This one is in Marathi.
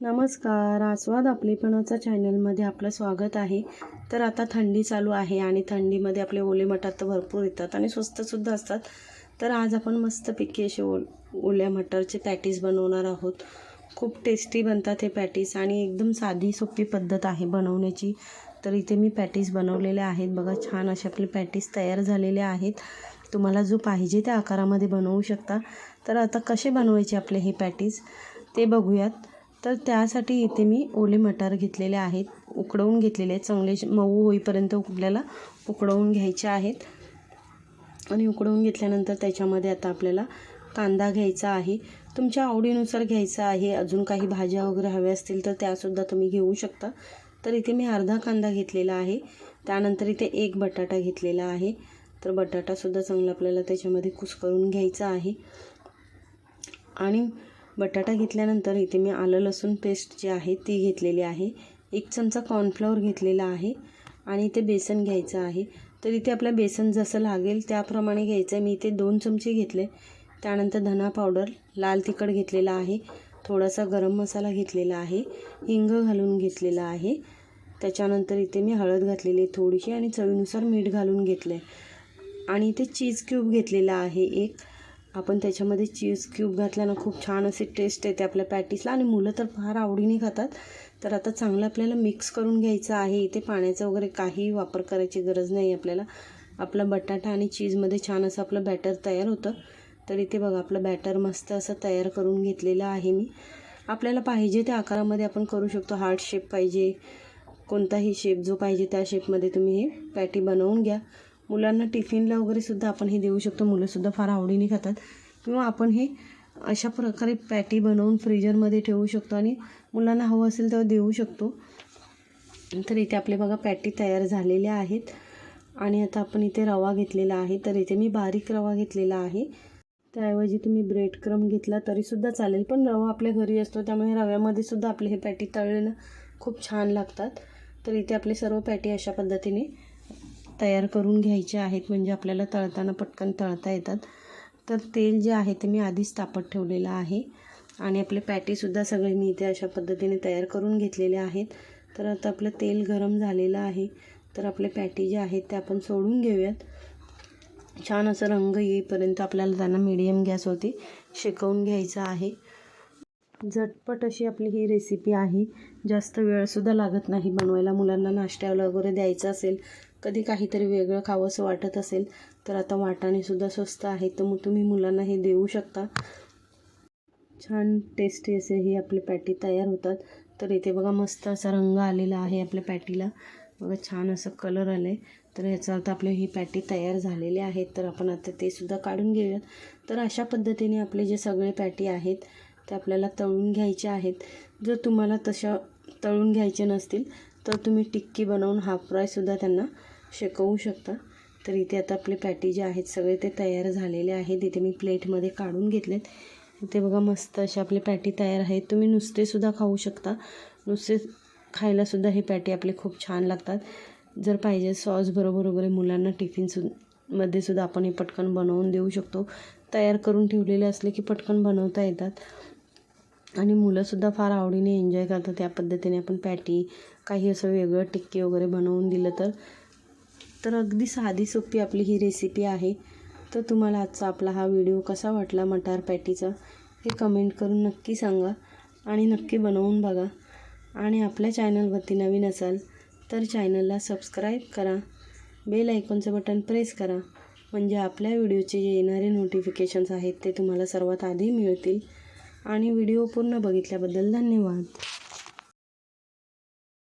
नमस्कार. आस्वाद आपलेपणाचा चॅनलमध्ये आपलं स्वागत आहे. तर आता थंडी चालू आहे आणि थंडीमध्ये आपले ओले मटार तर भरपूर येतात आणि स्वस्तसुद्धा असतात. तर आज आपण मस्तपैकी असे ओल ओल्या मटारचे पॅटीस बनवणार आहोत. खूप टेस्टी बनतात हे पॅटीस आणि एकदम साधी सोपी पद्धत आहे बनवण्याची. तर इथे मी पॅटीस बनवलेले आहेत. बघा छान असे आपले पॅटीस तयार झालेले आहेत. तुम्हाला जो पाहिजे त्या आकारामध्ये बनवू शकता. तर आता कसे बनवायचे आपले हे पॅटीस ते बघूयात. तर त्यासाठी इथे मी ओले मटार घेतलेले आहेत. उकडवून घेतलेले आहेत. चांगले मऊ होईपर्यंत आपल्याला उकडवून घ्यायचे आहेत. आणि उकडवून घेतल्यानंतर त्याच्यामध्ये आता आपल्याला कांदा घ्यायचा आहे. तुमच्या आवडीनुसार घ्यायचा आहे. अजून काही भाज्या वगैरे हव्या असतील तर त्यासुद्धा तुम्ही घेऊ शकता. तर इथे मी अर्धा कांदा घेतलेला आहे. त्यानंतर इथे एक बटाटा घेतलेला आहे. तर बटाटासुद्धा चांगला आपल्याला त्याच्यामध्ये कुस्करून घ्यायचा आहे. आणि बटाटा घेतल्यानंतर इथे मी आलं लसूण पेस्ट जी आहे ती घेतलेली आहे. एक चमचा कॉर्नफ्लॉवर घेतलेला आहे आणि इथे बेसन घ्यायचं आहे. तर इथे आपलं बेसन जसं लागेल त्याप्रमाणे घ्यायचं आहे मी इथे दोन चमचे घेतले. त्यानंतर धना पावडर लाल तिखट घेतलेला आहे. थोडासा गरम मसाला घेतलेला आहे. हिंग घालून घेतलेला आहे. त्याच्यानंतर इथे मी हळद घातलेली आहे थोडीशी आणि चवीनुसार मीठ घालून घेतलं आहे आणि इथे चीज क्यूब घेतलेला आहे एक. आपण त्याच्यामध्ये चीज क्यूब घातल्यानं खूप छान अशी टेस्ट येते आपल्या पॅटीसला. आणि मुलं तर फार आवडीने खातात. तर आता चांगलं आपल्याला मिक्स करून घ्यायचं आहे. इथे पाण्याचा वगैरे काही वापर करायची गरज नाही आपल्याला. आपला बटाटा आणि चीजमध्ये छान असं आपलं बॅटर तयार होतं. तर इथे बघा आपलं बॅटर मस्त असं तयार करून घेतलेलं आहे मी. आपल्याला पाहिजे त्या आकारामध्ये आपण करू शकतो. हार्ट शेप पाहिजे. कोणताही शेप जो पाहिजे त्या शेपमध्ये तुम्ही हे पॅटी बनवून घ्या. मुलांना टिफिनला वगैरे सुद्धा आपण हे देऊ शकतो. मुलंसुद्धा फार आवडीने खातात. किंवा आपण हे अशा प्रकारे पॅटी बनवून फ्रीजरमध्ये ठेवू शकतो आणि मुलांना हवं असेल तेव्हा देऊ शकतो. तर इथे आपले बघा पॅटी तयार झालेल्या आहेत. आणि आता आपण इथे रवा घेतलेला आहे. तर इथे मी बारीक रवा घेतलेला आहे. त्याऐवजी तुम्ही ब्रेड क्रम घेतला तरीसुद्धा चालेल. पण रवा आपल्या घरी असतो त्यामुळे रव्यामध्ये सुद्धा आपले हे पॅटी तळलेलं खूप छान लागतात. तर इथे आपले सर्व पॅटी अशा पद्धतीने तयार करून घ्यायचे आहेत म्हणजे आपल्याला तळताना पटकन तळता येतात. तर तेल जे आहे ते मी आधीच तापत ठेवलेलं आहे. आणि आपले पॅटीसुद्धा सगळे मी इथे अशा पद्धतीने तयार करून घेतलेले आहेत. तर आता आपलं तेल गरम झालेलं आहे. तर आपले पॅटी जे आहेत ते आपण सोडून घेऊयात. छान असं रंग येईपर्यंत आपल्याला त्यांना मीडियम गॅसवरती शेकवून घ्यायचं आहे. झटपट अशी आपली ही रेसिपी आहे. जास्त वेळसुद्धा लागत नाही बनवायला. मुलांना नाश्त्याला वगैरे द्यायचं असेल कधी काहीतरी वेगळं खावंसं वाटत असेल तर आता वाटाणेसुद्धा स्वस्त आहे तर मग तुम्ही मुलांना हे देऊ शकता. छान टेस्टी असे हे आपले पॅटी तयार होतात. तर इथे बघा मस्त असा रंग आलेला आहे आपल्या पॅटीला बघा छान असं कलर आलं आहे तर याचा अर्थ आपले ही पॅटी तयार झालेले आहेत. तर आपण आता ते सुद्धा काढून घेऊयात. तर अशा पद्धतीने आपले जे सगळे पॅटी आहेत ते आपल्याला तळून घ्यायचे आहेत. जर तुम्हाला तशा तळून घ्यायचे नसतील तर तुम्ही टिक्की बनवून हाफ फ्रायसुद्धा त्यांना शेकवू शकता. तर इथे आता आपले पॅटी जे आहेत सगळे ते तयार झालेले आहेत. इथे मी प्लेटमध्ये काढून घेतलेत. इथे बघा मस्त असे आपले पॅटी तयार आहेत. तुम्ही नुसतेसुद्धा खाऊ शकता. नुसते खायलासुद्धा हे पॅटी आपले खूप छान लागतात. जर पाहिजे सॉस बरोबर वगैरे मुलांना टिफिनमध्ये सुद्धा आपण हे पटकन बनवून देऊ शकतो. तयार करून ठेवलेले असले की पटकन बनवता येतात. आणि मुलंसुद्धा फार आवडीने एन्जॉय करतात त्या पद्धतीने. आपण पॅटी काही असं वेगळं टिक्की वगैरे बनवून दिलं तर. तर अगदी साधी सोपी आपली ही रेसिपी आहे. तर तुम्हाला आजचा आपला हा व्हिडिओ कसा वाटला मटार पॅटीचा हे कमेंट करून नक्की सांगा आणि नक्की बनवून बघा. आणि आपल्या चॅनलवरती नवीन असाल तर चॅनलला सबस्क्राईब करा. बेल आयकॉनचं बटन प्रेस करा. म्हणजे आपल्या व्हिडिओचे जे येणारे नोटिफिकेशन्स आहेत ते तुम्हाला सर्वात आधी मिळतील. आणि व्हिडिओ पूर्ण बघितल्याबद्दल धन्यवाद.